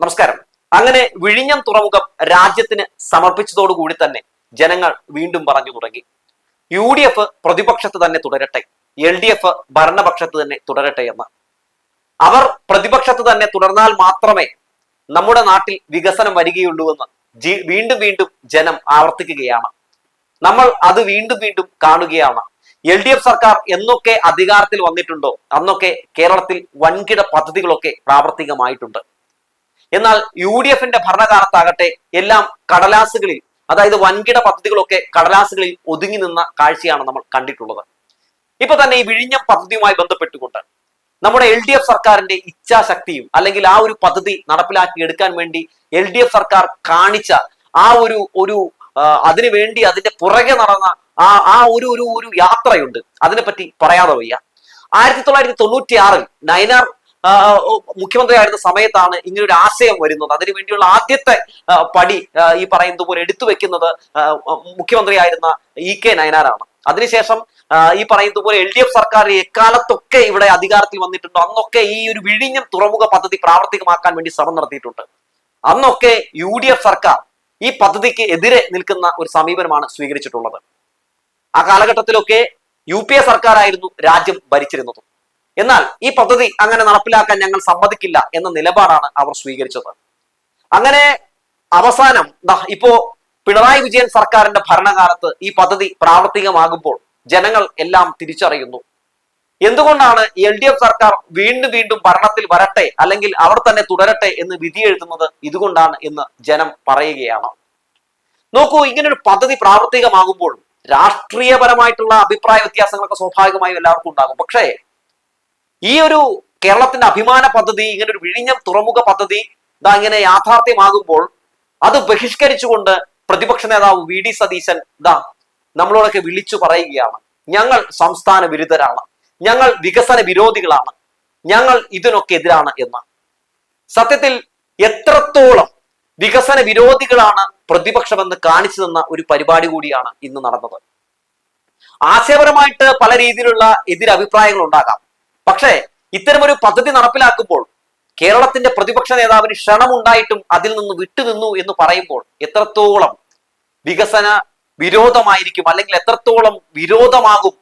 നമസ്കാരം. അങ്ങനെ വിഴിഞ്ഞം തുറമുഖം രാജ്യത്തിന് സമർപ്പിച്ചതോടുകൂടി തന്നെ ജനങ്ങൾ വീണ്ടും പറഞ്ഞു തുടങ്ങി. യു ഡി എഫ് പ്രതിപക്ഷത്ത് തന്നെ തുടരട്ടെ. എൽ ഡി എഫ് ഭരണപക്ഷത്ത് തന്നെ തുടരട്ടെ എന്ന്. അവർ പ്രതിപക്ഷത്ത് തന്നെ തുടർന്നാൽ മാത്രമേ നമ്മുടെ നാട്ടിൽ വികസനം വരികയുള്ളൂ എന്ന് വീണ്ടും വീണ്ടും ജനം ആവർത്തിക്കുകയാണ്. നമ്മൾ അത് വീണ്ടും വീണ്ടും കാണുകയാണ്. എൽ ഡി എഫ് സർക്കാർ എന്നൊക്കെ അധികാരത്തിൽ വന്നിട്ടുണ്ടോ? അന്നൊക്കെ കേരളത്തിൽ വൻകിട പദ്ധതികളൊക്കെ പ്രാവർത്തികമായിട്ടുണ്ട്. എന്നാൽ യു ഡി എഫിന്റെ ഭരണകാലത്താകട്ടെ എല്ലാം കടലാസുകളിൽ അതായത് വൻകിട പദ്ധതികളൊക്കെ കടലാസുകളിൽ ഒതുങ്ങി നിന്ന കാഴ്ചയാണ് നമ്മൾ കണ്ടിട്ടുള്ളത്. ഇപ്പൊ തന്നെ ഈ വിഴിഞ്ഞം പദ്ധതിയുമായി ബന്ധപ്പെട്ടുകൊണ്ട് നമ്മുടെ എൽ ഡി എഫ് സർക്കാരിന്റെ ഇച്ഛാശക്തിയും അല്ലെങ്കിൽ ആ ഒരു പദ്ധതി നടപ്പിലാക്കി എടുക്കാൻ വേണ്ടി എൽ ഡി എഫ് സർക്കാർ കാണിച്ച ആ ഒരു ഒരു അതിനു വേണ്ടി അതിന്റെ പുറകെ നടന്ന ആ ആ ഒരു ഒരു ഒരു യാത്രയുണ്ട്. അതിനെപ്പറ്റി പറയാതെ വയ്യ. ആയിരത്തി തൊള്ളായിരത്തി തൊണ്ണൂറ്റി ആറിൽ നയനാർ മുഖ്യമന്ത്രിയായിരുന്ന സമയത്താണ് ഇങ്ങനെ ഒരു ആശയം വരുന്നത്. അതിനു വേണ്ടിയുള്ള ആദ്യത്തെ പടി ഈ പറയുന്നത് പോലെ എടുത്തു വെക്കുന്നത് മുഖ്യമന്ത്രിയായിരുന്ന ഇ കെ നയനാരാണ്. അതിനുശേഷം ഈ പറയുന്നത് പോലെ എൽ ഡി എഫ് സർക്കാർ എക്കാലത്തൊക്കെ ഇവിടെ അധികാരത്തിൽ വന്നിട്ടുണ്ട്. അന്നൊക്കെ ഈ ഒരു വിഴിഞ്ഞം തുറമുഖ പദ്ധതി പ്രാവർത്തികമാക്കാൻ വേണ്ടി ശ്രമം നടത്തിയിട്ടുണ്ട്. അന്നൊക്കെ യു ഡി എഫ് സർക്കാർ ഈ പദ്ധതിക്ക് എതിരെ നിൽക്കുന്ന ഒരു സമീപനമാണ് സ്വീകരിച്ചിട്ടുള്ളത്. ആ കാലഘട്ടത്തിലൊക്കെ യു പി എ സർക്കാരായിരുന്നു രാജ്യം ഭരിച്ചിരുന്നത്. എന്നാൽ ഈ പദ്ധതി അങ്ങനെ നടപ്പിലാക്കാൻ ഞങ്ങൾ സമ്മതിക്കില്ല എന്ന നിലപാടാണ് അവർ സ്വീകരിച്ചത്. അങ്ങനെ അവസാനം ഇപ്പോ പിണറായി വിജയൻ സർക്കാരിന്റെ ഭരണകാലത്ത് ഈ പദ്ധതി പ്രാവർത്തികമാകുമ്പോൾ ജനങ്ങൾ എല്ലാം തിരിച്ചറിയുന്നു. എന്തുകൊണ്ടാണ് എൽ ഡി എഫ് സർക്കാർ വീണ്ടും വീണ്ടും ഭരണത്തിൽ വരട്ടെ അല്ലെങ്കിൽ അവർ തന്നെ തുടരട്ടെ എന്ന് വിധി എഴുതുന്നത് ഇതുകൊണ്ടാണ് എന്ന് ജനം പറയുകയാണ്. നോക്കൂ ഇങ്ങനൊരു പദ്ധതി പ്രാവർത്തികമാകുമ്പോഴും രാഷ്ട്രീയപരമായിട്ടുള്ള അഭിപ്രായ വ്യത്യാസങ്ങളൊക്കെ സ്വാഭാവികമായും എല്ലാവർക്കും ഉണ്ടാകും. പക്ഷേ ഈ ഒരു കേരളത്തിന്റെ അഭിമാന പദ്ധതി ഇങ്ങനെ ഒരു വിഴിഞ്ഞം തുറമുഖ പദ്ധതി ഇതാ ഇങ്ങനെ യാഥാർത്ഥ്യമാകുമ്പോൾ അത് ബഹിഷ്കരിച്ചുകൊണ്ട് പ്രതിപക്ഷ നേതാവ് വി ഡി സതീശൻ ഇതാ നമ്മളോടൊക്കെ വിളിച്ചു പറയുകയാണ്. ഞങ്ങൾ സംസ്ഥാന വിരുദ്ധരാണ്. ഞങ്ങൾ വികസന വിരോധികളാണ്. ഞങ്ങൾ ഇതിനൊക്കെ എതിരാണ് എന്ന്. സത്യത്തിൽ എത്രത്തോളം വികസന വിരോധികളാണ് പ്രതിപക്ഷമെന്ന് കാണിച്ചു തന്ന ഒരു പരിപാടി കൂടിയാണ് ഇന്ന് നടന്നത്. ആശയപരമായിട്ട് പല രീതിയിലുള്ള എതിരഭിപ്രായങ്ങൾ ഉണ്ടാകാം. പക്ഷേ ഇത്തരമൊരു പദ്ധതി നടപ്പിലാക്കുമ്പോൾ കേരളത്തിന്റെ പ്രതിപക്ഷ നേതാവിന് ക്ഷണമുണ്ടായിട്ടും അതിൽ നിന്ന് വിട്ടുനിന്നു എന്ന് പറയുമ്പോൾ എത്രത്തോളം വികസന വിരോധമായിരിക്കും അല്ലെങ്കിൽ എത്രത്തോളം വിരോധമാകും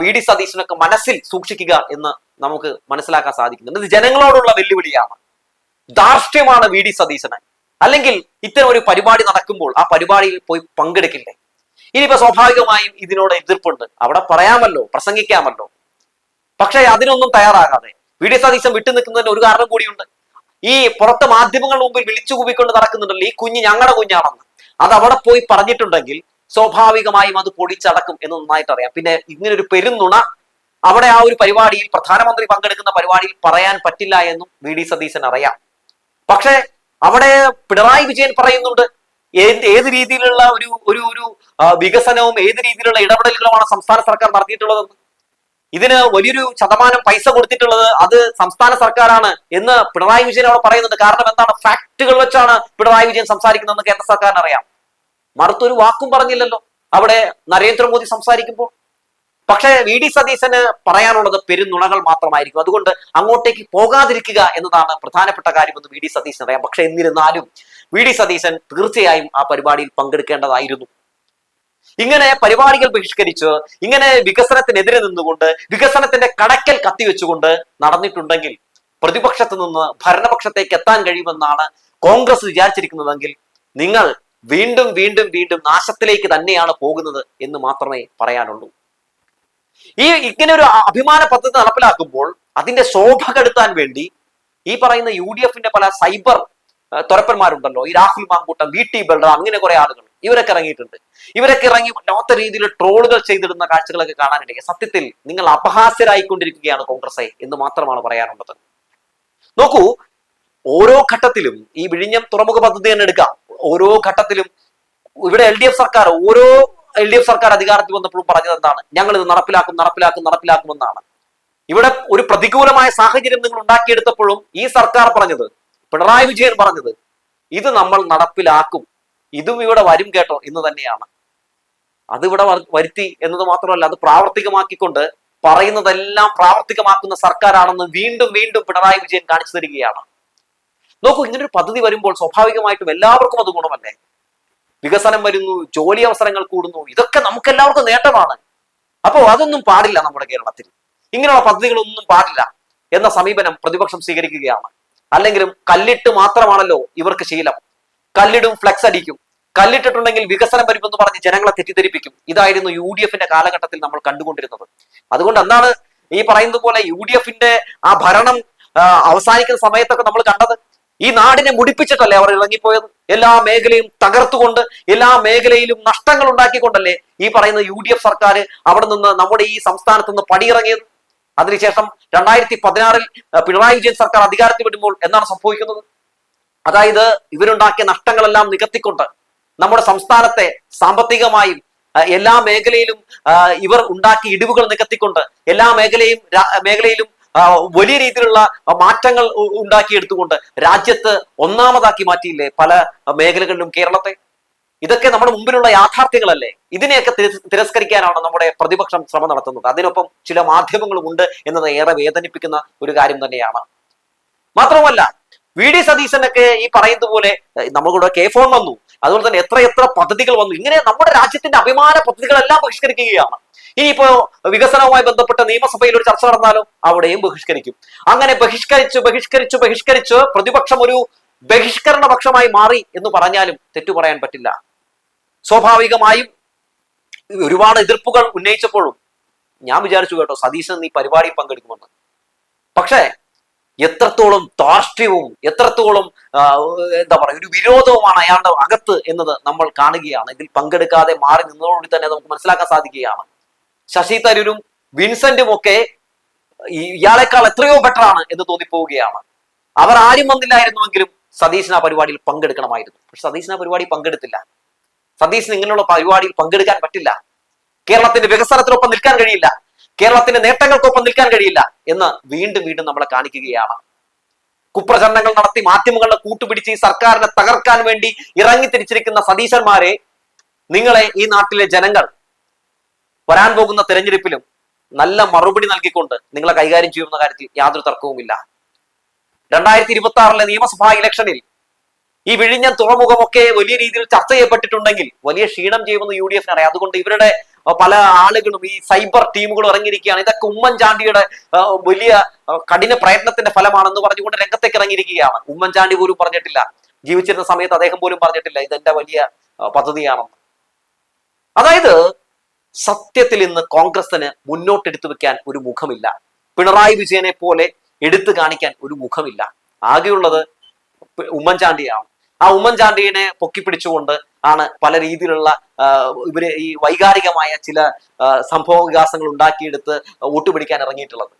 വി ഡി സതീശനൊക്കെ മനസ്സിൽ സൂക്ഷിക്കുക എന്ന് നമുക്ക് മനസ്സിലാക്കാൻ സാധിക്കുന്നുണ്ട് ഇത് ജനങ്ങളോടുള്ള വെല്ലുവിളിയാണ്. ധാർഷ്ട്യമാണ് വി ഡി സതീശന്. അല്ലെങ്കിൽ ഇത്തരം ഒരു പരിപാടി നടക്കുമ്പോൾ ആ പരിപാടിയിൽ പോയി പങ്കെടുക്കില്ലേ? ഇനിയിപ്പോ സ്വാഭാവികമായും ഇതിനോട് എതിർപ്പുണ്ട്. അവിടെ പറയാമല്ലോ പ്രസംഗിക്കാമല്ലോ. പക്ഷേ അതിനൊന്നും തയ്യാറാകാതെ വി ഡി സതീശൻ വിട്ടു നിൽക്കുന്നതിന് ഒരു കാരണം കൂടിയുണ്ട്. ഈ പുറത്തെ മാധ്യമങ്ങളുടെ മുമ്പിൽ വിളിച്ചു കൂവിക്കൊണ്ട് നടക്കുന്നുണ്ടല്ലോ ഈ കുഞ്ഞ് ഞങ്ങളുടെ കുഞ്ഞാണെന്ന്. അത് അവിടെ പോയി പറഞ്ഞിട്ടുണ്ടെങ്കിൽ സ്വാഭാവികമായും അത് പൊടിച്ചടക്കും എന്ന് നന്നായിട്ട് അറിയാം. പിന്നെ ഇങ്ങനെ ഒരു പെരുന്നുണ അവിടെ ആ ഒരു പരിപാടിയിൽ പ്രധാനമന്ത്രി പങ്കെടുക്കുന്ന പരിപാടിയിൽ പറയാൻ പറ്റില്ല എന്നും വി ഡി സതീശൻ അറിയാം. പക്ഷേ അവിടെ പിണറായി വിജയൻ പറയുന്നുണ്ട് ഏത് രീതിയിലുള്ള ഒരു ഒരു ഒരു വികസനവും ഏത് രീതിയിലുള്ള ഇടപെടലുകളുമാണ് സംസ്ഥാന സർക്കാർ നടത്തിയിട്ടുള്ളതെന്ന്? ഇതിന് വലിയൊരു ശതമാനം പൈസ കൊടുത്തിട്ടുള്ളത് അത് സംസ്ഥാന സർക്കാരാണ് എന്ന് പിണറായി വിജയൻ അവിടെ പറയുന്നുണ്ട്. കാരണം എന്താണ്? ഫാക്ടുകൾ വെച്ചാണ് പിണറായി വിജയൻ സംസാരിക്കുന്നതെന്ന് കേന്ദ്ര സർക്കാരിന് അറിയാം മറുത്തൊരു വാക്കും പറഞ്ഞില്ലല്ലോ അവിടെ നരേന്ദ്രമോദി സംസാരിക്കുമ്പോൾ. പക്ഷേ വി ഡി സതീശന് പറയാനുള്ളത് പെരുന്നുണകൾ മാത്രമായിരിക്കും. അതുകൊണ്ട് അങ്ങോട്ടേക്ക് പോകാതിരിക്കുക എന്നതാണ് പ്രധാനപ്പെട്ട കാര്യമെന്ന് വി ഡി സതീശൻ അറിയാം പക്ഷെ എന്നിരുന്നാലും വി ഡി സതീശൻ തീർച്ചയായും ആ പരിപാടിയിൽ പങ്കെടുക്കേണ്ടതായിരുന്നു. ഇങ്ങനെ പരിപാടികൾ ബഹിഷ്കരിച്ച് ഇങ്ങനെ വികസനത്തിനെതിരെ നിന്നുകൊണ്ട് വികസനത്തിന്റെ കടക്കൽ കത്തിവെച്ചുകൊണ്ട് നടന്നിട്ടുണ്ടെങ്കിൽ പ്രതിപക്ഷത്ത് നിന്ന് ഭരണപക്ഷത്തേക്ക് എത്താൻ കഴിയുമെന്നാണ് കോൺഗ്രസ് വിചാരിച്ചിരിക്കുന്നതെങ്കിൽ നിങ്ങൾ വീണ്ടും വീണ്ടും വീണ്ടും നാശത്തിലേക്ക് തന്നെയാണ് പോകുന്നത് എന്ന് മാത്രമേ പറയാനുള്ളൂ. ഈ ഇങ്ങനെ ഒരു അഭിമാന പദ്ധതി നടപ്പിലാക്കുമ്പോൾ അതിന്റെ ശോഭ കെടുത്താൻ വേണ്ടി ഈ പറയുന്ന യു ഡി എഫിന്റെ പല സൈബർ തുറപ്പന്മാരുണ്ടല്ലോ ഈ രാഹുൽ മാങ്കൂട്ടം വി ടി ബൽറാം അങ്ങനെ കുറെ ആളുകൾ. ഇവരൊക്കെ ഇറങ്ങിയിട്ടുണ്ട്. ഇവരൊക്കെ ഇറങ്ങി നോത്ത രീതിയിൽ ട്രോളുകൾ ചെയ്തിടുന്ന കാഴ്ചകളൊക്കെ കാണാനിടയ്ക്ക് സത്യത്തിൽ നിങ്ങൾ അപഹാസ്യരായിക്കൊണ്ടിരിക്കുകയാണ് കോൺഗ്രസ് എന്ന് മാത്രമാണ് പറയാനുള്ളത്. നോക്കൂ ഓരോ ഘട്ടത്തിലും ഈ വിഴിഞ്ഞം തുറമുഖ പദ്ധതി തന്നെ എടുക്കാം. ഓരോ ഘട്ടത്തിലും ഇവിടെ എൽ ഡി എഫ് സർക്കാർ ഓരോ എൽ ഡി എഫ് സർക്കാർ അധികാരത്തിൽ വന്നപ്പോഴും പറഞ്ഞത് എന്താണ്? ഞങ്ങൾ ഇത് നടപ്പിലാക്കും നടപ്പിലാക്കും നടപ്പിലാക്കുമെന്നാണ് ഇവിടെ ഒരു പ്രതികൂലമായ സാഹചര്യം നിങ്ങൾ ഉണ്ടാക്കിയെടുത്തപ്പോഴും ഈ സർക്കാർ പറഞ്ഞത് പിണറായി വിജയൻ പറഞ്ഞത് ഇത് നമ്മൾ നടപ്പിലാക്കും. ഇതും ഇവിടെ വരും കേട്ടോ എന്ന് തന്നെയാണ്. അത് ഇവിടെ വ- വരുത്തി എന്നത് മാത്രമല്ല അത് പ്രാവർത്തികമാക്കിക്കൊണ്ട് പറയുന്നതെല്ലാം പ്രാവർത്തികമാക്കുന്ന സർക്കാരാണെന്ന് വീണ്ടും വീണ്ടും പിണറായി വിജയൻ കാണിച്ചു തരികയാണ്. നോക്കൂ ഇങ്ങനൊരു പദ്ധതി വരുമ്പോൾ സ്വാഭാവികമായിട്ടും എല്ലാവർക്കും അത് ഗുണമല്ലേ? വികസനം വരുന്നു ജോലി അവസരങ്ങൾ കൂടുന്നു ഇതൊക്കെ നമുക്ക് എല്ലാവർക്കും നേട്ടമാണ്. അപ്പോൾ അതൊന്നും പാടില്ല നമ്മുടെ കേരളത്തിൽ. ഇങ്ങനെയുള്ള പദ്ധതികളൊന്നും പാടില്ല എന്ന സമീപനം പ്രതിപക്ഷം സ്വീകരിക്കുകയാണ്. അല്ലെങ്കിലും കല്ലിട്ട് മാത്രമാണല്ലോ ഇവർക്ക് ശീലം. കല്ലിടും ഫ്ലെക്സ് അടിക്കും. കല്ലിട്ടിട്ടുണ്ടെങ്കിൽ വികസനം വരുമെന്ന് പറഞ്ഞ് ജനങ്ങളെ തെറ്റിദ്ധരിപ്പിക്കും. ഇതായിരുന്നു യു ഡി എഫിന്റെ കാലഘട്ടത്തിൽ നമ്മൾ കണ്ടുകൊണ്ടിരുന്നത്. അതുകൊണ്ട് എന്താണ് ഈ പറയുന്നത് പോലെ യു ഡി എഫിന്റെ ആ ഭരണം അവസാനിക്കുന്ന സമയത്തൊക്കെ നമ്മൾ കണ്ടത്? ഈ നാടിനെ മുടിപ്പിച്ചിട്ടല്ലേ അവർ ഇറങ്ങിപ്പോയത്? എല്ലാ മേഖലയും തകർത്തുകൊണ്ട് എല്ലാ മേഖലയിലും നഷ്ടങ്ങൾ ഉണ്ടാക്കിക്കൊണ്ടല്ലേ ഈ പറയുന്ന യു ഡി എഫ് സർക്കാർ അവിടെ നിന്ന് നമ്മുടെ ഈ സംസ്ഥാനത്ത് നിന്ന് പടിയിറങ്ങിയത്? അതിനുശേഷം രണ്ടായിരത്തി പതിനാറിൽ പിണറായി വിജയൻ സർക്കാർ അധികാരത്തിൽ വിടുമ്പോൾ എന്താണ് സംഭവിക്കുന്നത്? അതായത് ഇവരുണ്ടാക്കിയ നഷ്ടങ്ങളെല്ലാം നികത്തിക്കൊണ്ട് നമ്മുടെ സംസ്ഥാനത്തെ സാമ്പത്തികമായും എല്ലാ മേഖലയിലും ഇവർ ഉണ്ടാക്കി ഇടിവുകൾ നികത്തിക്കൊണ്ട് എല്ലാ മേഖലയും മേഖലയിലും വലിയ രീതിയിലുള്ള മാറ്റങ്ങൾ ഉണ്ടാക്കിയെടുത്തുകൊണ്ട് രാജ്യത്ത് ഒന്നാമതാക്കി മാറ്റിയില്ലേ പല മേഖലകളിലും കേരളത്തെ? ഇതൊക്കെ നമ്മുടെ മുമ്പിലുള്ള യാഥാർത്ഥ്യങ്ങളല്ലേ? ഇതിനെയൊക്കെ തിരസ്കരിക്കാനാണ് നമ്മുടെ പ്രതിപക്ഷം ശ്രമം നടത്തുന്നത്. അതിനൊപ്പം ചില മാധ്യമങ്ങളും ഉണ്ട് എന്നത് ഏറെ വേദനിപ്പിക്കുന്ന ഒരു കാര്യം തന്നെയാണ്. മാത്രമല്ല വി ഡി സതീശനൊക്കെ ഈ പറയുന്നത് പോലെ നമ്മളുടെ കെ ഫോൺ വന്നു. അതുപോലെ തന്നെ എത്ര എത്ര പദ്ധതികൾ വന്നു. ഇങ്ങനെ നമ്മുടെ രാജ്യത്തിന്റെ അഭിമാന പദ്ധതികളെല്ലാം ബഹിഷ്കരിക്കുകയാണ്. ഇനിയിപ്പോ വികസനവുമായി ബന്ധപ്പെട്ട നിയമസഭയിൽ ഒരു ചർച്ച നടന്നാലും അവിടെയും ബഹിഷ്കരിക്കും. അങ്ങനെ ബഹിഷ്കരിച്ച് ബഹിഷ്കരിച്ച് ബഹിഷ്കരിച്ച് പ്രതിപക്ഷം ഒരു ബഹിഷ്കരണ പക്ഷമായി മാറി എന്ന് പറഞ്ഞാലും തെറ്റു പറയാൻ പറ്റില്ല. സ്വാഭാവികമായും ഒരുപാട് എതിർപ്പുകൾ ഉന്നയിച്ചപ്പോഴും ഞാൻ വിചാരിച്ചു കേട്ടോ സതീശൻ നീ പരിപാടി പങ്കെടുക്കുമെന്ന്. പക്ഷേ എത്രത്തോളം ധാർഷ്ട്യവും എത്രത്തോളം എന്താ പറയുക ഒരു വിരോധവുമാണ് അയാളുടെ അകത്ത് എന്നത് നമ്മൾ കാണുകയാണ്. ഇതിൽ പങ്കെടുക്കാതെ മാറി നിന്നതോടുകൂടി തന്നെ നമുക്ക് മനസ്സിലാക്കാൻ സാധിക്കുകയാണ്. ശശി തരൂരും വിൻസെന്റും ഒക്കെ ഇയാളെക്കാൾ എത്രയോ ബെറ്റർ ആണ് എന്ന് തോന്നിപ്പോവുകയാണ്. അവർ ആരും വന്നില്ലായിരുന്നുവെങ്കിലും സതീശൻ ആ പരിപാടിയിൽ പങ്കെടുക്കണമായിരുന്നു. പക്ഷെ സതീശൻ ആ പരിപാടി പങ്കെടുത്തില്ല. സതീശൻ ഇങ്ങനെയുള്ള പരിപാടിയിൽ പങ്കെടുക്കാൻ പറ്റില്ല. കേരളത്തിന്റെ വികസനത്തിനൊപ്പം നിൽക്കാൻ കഴിയില്ല. കേരളത്തിന്റെ നേട്ടങ്ങൾക്കൊപ്പം നിൽക്കാൻ കഴിയില്ല എന്ന് വീണ്ടും വീണ്ടും നമ്മളെ കാണിക്കുകയാണ്. കുപ്രചരണങ്ങൾ നടത്തി മാധ്യമങ്ങളുടെ കൂട്ടുപിടിച്ച് ഈ സർക്കാരിനെ തകർക്കാൻ വേണ്ടി ഇറങ്ങി തിരിച്ചിരിക്കുന്ന സതീശന്മാരെ നിങ്ങളെ ഈ നാട്ടിലെ ജനങ്ങൾ വരാൻ പോകുന്ന തെരഞ്ഞെടുപ്പിലും നല്ല മറുപടി നൽകിക്കൊണ്ട് നിങ്ങളെ കൈകാര്യം ചെയ്യുന്ന കാര്യത്തിൽ യാതൊരു തർക്കവുമില്ല. രണ്ടായിരത്തി ഇരുപത്തി ആറിലെ നിയമസഭാ ഇലക്ഷനിൽ ഈ വിഴിഞ്ഞ തുറമുഖമൊക്കെ വലിയ രീതിയിൽ ചർച്ച ചെയ്യപ്പെട്ടിട്ടുണ്ടെങ്കിൽ വലിയ ക്ഷീണം ചെയ്യുമെന്ന് യു ഡി എഫിനറിയാം. അതുകൊണ്ട് ഇവരുടെ പല ആളുകളും ഈ സൈബർ ടീമുകളും ഇറങ്ങിയിരിക്കുകയാണ്. ഇതൊക്കെ ഉമ്മൻചാണ്ടിയുടെ വലിയ കഠിന പ്രയത്നത്തിന്റെ ഫലമാണെന്ന് പറഞ്ഞുകൊണ്ട് രംഗത്തേക്ക് ഇറങ്ങിയിരിക്കുകയാണ്. ഉമ്മൻചാണ്ടി പോലും പറഞ്ഞിട്ടില്ല. ജീവിച്ചിരുന്ന സമയത്ത് അദ്ദേഹം പോലും പറഞ്ഞിട്ടില്ല. ഇതെന്റെ വലിയ പദ്ധതിയാണെന്ന്. അതായത് സത്യത്തിൽ ഇന്ന് കോൺഗ്രസിന് മുന്നോട്ടെടുത്തു വെക്കാൻ ഒരു മുഖമില്ല. പിണറായി വിജയനെ പോലെ എടുത്തു കാണിക്കാൻ ഒരു മുഖമില്ല. ആകെയുള്ളത് ഉമ്മൻചാണ്ടിയാണ്. ആ ഉമ്മൻചാണ്ടിയെ പൊക്കിപ്പിടിച്ചുകൊണ്ട് ആണ് പല രീതിയിലുള്ള ഇവർ ഈ വൈകാരികമായ ചില സംഭവ വികാസങ്ങൾ ഉണ്ടാക്കിയെടുത്ത് വോട്ട് പിടിക്കാൻ ഇറങ്ങിയിട്ടുള്ളത്.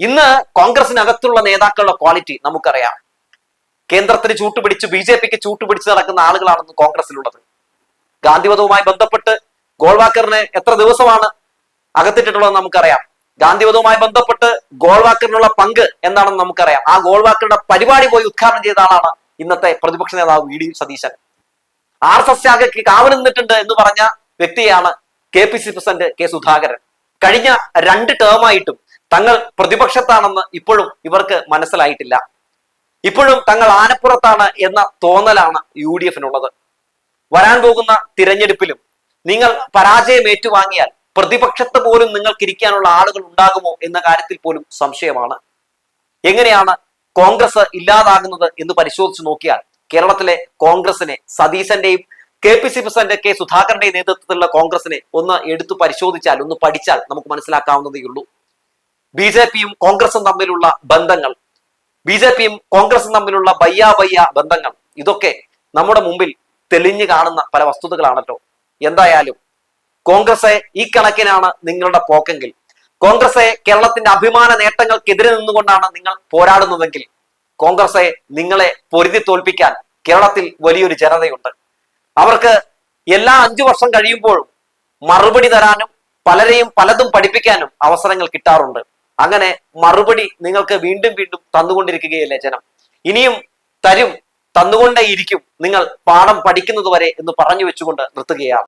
ഇന്ന് കോൺഗ്രസിനകത്തുള്ള നേതാക്കളുടെ ക്വാളിറ്റി നമുക്കറിയാം. കേന്ദ്രത്തിന് ചൂട്ടുപിടിച്ച് ബി ജെ പിക്ക് ചൂട്ടുപിടിച്ച് നടക്കുന്ന ആളുകളാണെന്ന് കോൺഗ്രസിലുള്ളത്. ഗാന്ധിവധവുമായി ബന്ധപ്പെട്ട് ഗോൾവാക്കറിനെ എത്ര ദിവസമാണ് അകത്തിട്ടിട്ടുള്ളത് നമുക്കറിയാം. ഗാന്ധിവധവുമായി ബന്ധപ്പെട്ട് ഗോൾവാക്കറിനുള്ള പങ്ക് എന്താണെന്ന് നമുക്കറിയാം. ആ ഗോൾവാക്കറുടെ പരിപാടി പോയി ഉദ്ഘാടനം ചെയ്ത ആളാണ് ഇന്നത്തെ പ്രതിപക്ഷ നേതാവ് V D Satheesan. R S S ശാഖയ്ക്ക് കാവൽ നിന്നിട്ടുണ്ട് എന്ന് പറഞ്ഞ വ്യക്തിയാണ് K P C president K Sudhakaran. കഴിഞ്ഞ രണ്ട് ടേമായിട്ടും തങ്ങൾ പ്രതിപക്ഷത്താണെന്ന് ഇപ്പോഴും ഇവർക്ക് മനസ്സിലായിട്ടില്ല. ഇപ്പോഴും തങ്ങൾ ആനപ്പുറത്താണ് എന്ന തോന്നലാണ് യു ഡി എഫിനുള്ളത്. വരാൻ പോകുന്ന തിരഞ്ഞെടുപ്പിലും നിങ്ങൾ പരാജയം ഏറ്റുവാങ്ങിയാൽ പ്രതിപക്ഷത്ത് പോലും നിങ്ങൾക്ക് ഇരിക്കാനുള്ള ആളുകൾ ഉണ്ടാകുമോ എന്ന കാര്യത്തിൽ പോലും സംശയമാണ്. എങ്ങനെയാണ് കോൺഗ്രസ് ഇല്ലാതാകുന്നത് എന്ന് പരിശോധിച്ച് നോക്കിയാൽ കേരളത്തിലെ കോൺഗ്രസിനെ സതീശന്റെയും K P C president K സുധാകരന്റെയും നേതൃത്വത്തിലുള്ള കോൺഗ്രസിനെ ഒന്ന് എടുത്തു പരിശോധിച്ചാൽ ഒന്ന് പഠിച്ചാൽ നമുക്ക് മനസ്സിലാക്കാവുന്നതേ ഉള്ളൂ. ബി ജെ പിയും കോൺഗ്രസും തമ്മിലുള്ള ബന്ധങ്ങൾ ബി ജെ പിയും കോൺഗ്രസും തമ്മിലുള്ള ബയ്യ ബയ്യ ബന്ധങ്ങൾ ഇതൊക്കെ നമ്മുടെ മുമ്പിൽ തെളിഞ്ഞു കാണുന്ന പല വസ്തുതകളാണല്ലോ. എന്തായാലും കോൺഗ്രസ് ഈ കണക്കിനാണ് നിങ്ങളുടെ പോക്കെങ്കിൽ കോൺഗ്രസ് കേരളത്തിന്റെ അഭിമാന നേട്ടങ്ങൾക്കെതിരെ നിന്നുകൊണ്ടാണ് നിങ്ങൾ പോരാടുന്നതെങ്കിൽ കോൺഗ്രസ് നിങ്ങളെ പൊരുതി തോൽപ്പിക്കാൻ കേരളത്തിൽ വലിയൊരു ജനതയുണ്ട്. അവർക്ക് എല്ലാ അഞ്ചു വർഷം കഴിയുമ്പോഴും മറുപടി തരാനും പലരെയും പലതും പഠിപ്പിക്കാനും അവസരങ്ങൾ കിട്ടാറുണ്ട്. അങ്ങനെ മറുപടി നിങ്ങൾക്ക് വീണ്ടും വീണ്ടും തന്നുകൊണ്ടിരിക്കുകയല്ലേ ജനം? ഇനിയും തരും തന്നുകൊണ്ടേയിരിക്കും നിങ്ങൾ പാഠം പഠിക്കുന്നതുവരെ എന്ന് പറഞ്ഞു വെച്ചുകൊണ്ട് നിർത്തുകയാണ്.